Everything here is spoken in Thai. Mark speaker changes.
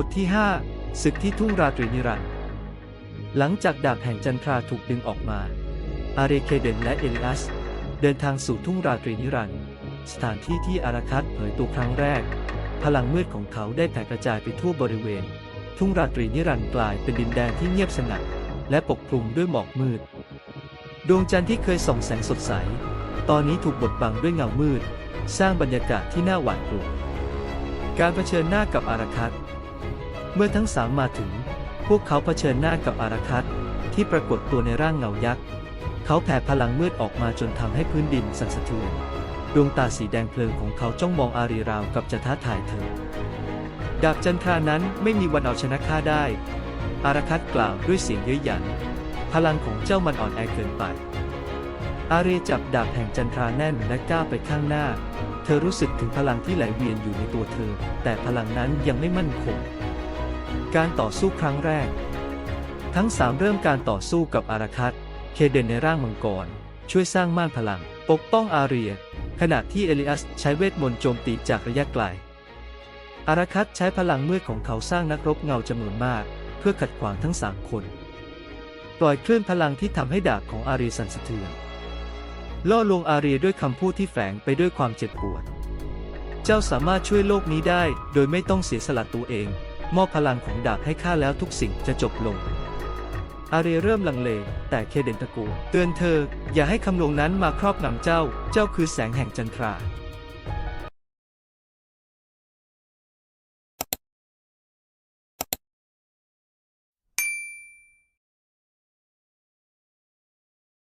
Speaker 1: บทที่ 5 ศึกที่ทุ่งราตรีนิรันดร์หลังจากดาบแห่งจันทราถูกดึงออกมา อาเรเคเดนและเอลิอัส เดินทางสู่ทุ่งราตรีนิรันดร์สถานที่ที่อาราคัตเผยตัวครั้งแรก พลังมืดของเขาได้แผ่กระจายไปทั่วบริเวณ ทุ่งราตรีนิรันดร์กลายเป็นดินแดนที่เงียบสงัด และปกคลุมด้วยหมอกมืด ดวงจันทร์ที่เคยส่องแสงสดใส ตอนนี้ถูกบดบังด้วยเงามืด สร้างบรรยากาศที่น่าหวาดกลัวการเผชิญหน้ากับอาราคัต เมื่อทั้งสามมาถึง พวกเขาเผชิญหน้ากับอาราคัตที่ปรากฏตัวในร่างเงายักษ์ เขาแผ่พลังมืดออกมาจนทำให้พื้นดินสั่นสะเทือน ดวงตาสีแดงเพลิงของเขาจ้องมองอารีราวกับจะท้าทายเธอ ดาบจันทรานั้นไม่มีวันเอาชนะข้าได้ อาราคัตกล่าวด้วยเสียงเย้ยหยัน พลังของเจ้ามันอ่อนแอเกินไป อาเรจับดาบแห่งจันทราแน่นและก้าวไปข้างหน้า เธอรู้สึกถึงพลังที่ไหลเวียนอยู่ในตัวเธอ แต่พลังนั้นยังไม่มั่นคง การต่อสู้ครั้งแรก ทั้งสามเริ่มการต่อสู้กับอาราคัตเคเดนในร่างมังกร ช่วยสร้างม่านพลัง ปกป้องอาเรีย ขณะที่เอลิอัสใช้เวทมนต์โจมตีจากระยะไกล อาราคัตใช้พลังมืดของเขาสร้างนักรบเงาจำนวนมาก เพื่อขัดขวางทั้งสามคน ปล่อยคลื่นพลังที่ทำให้ดาบของอารีสั่นสะเทือนล่อลวงอารีด้วยคำพูดที่แฝงไปด้วยความเจ็บปวด เจ้าสามารถช่วยโลกนี้ได้ โดยไม่ต้องเสียสละตัวเอง มอบพลังของดาบให้ข้าแล้วทุกสิ่งจะจบลง อารีเริ่มลังเล แต่เคเดนตะกูเตือนเธอ อย่าให้คำลวงนั้นมาครอบงำเจ้า เจ้าคือแสงแห่งจันทรา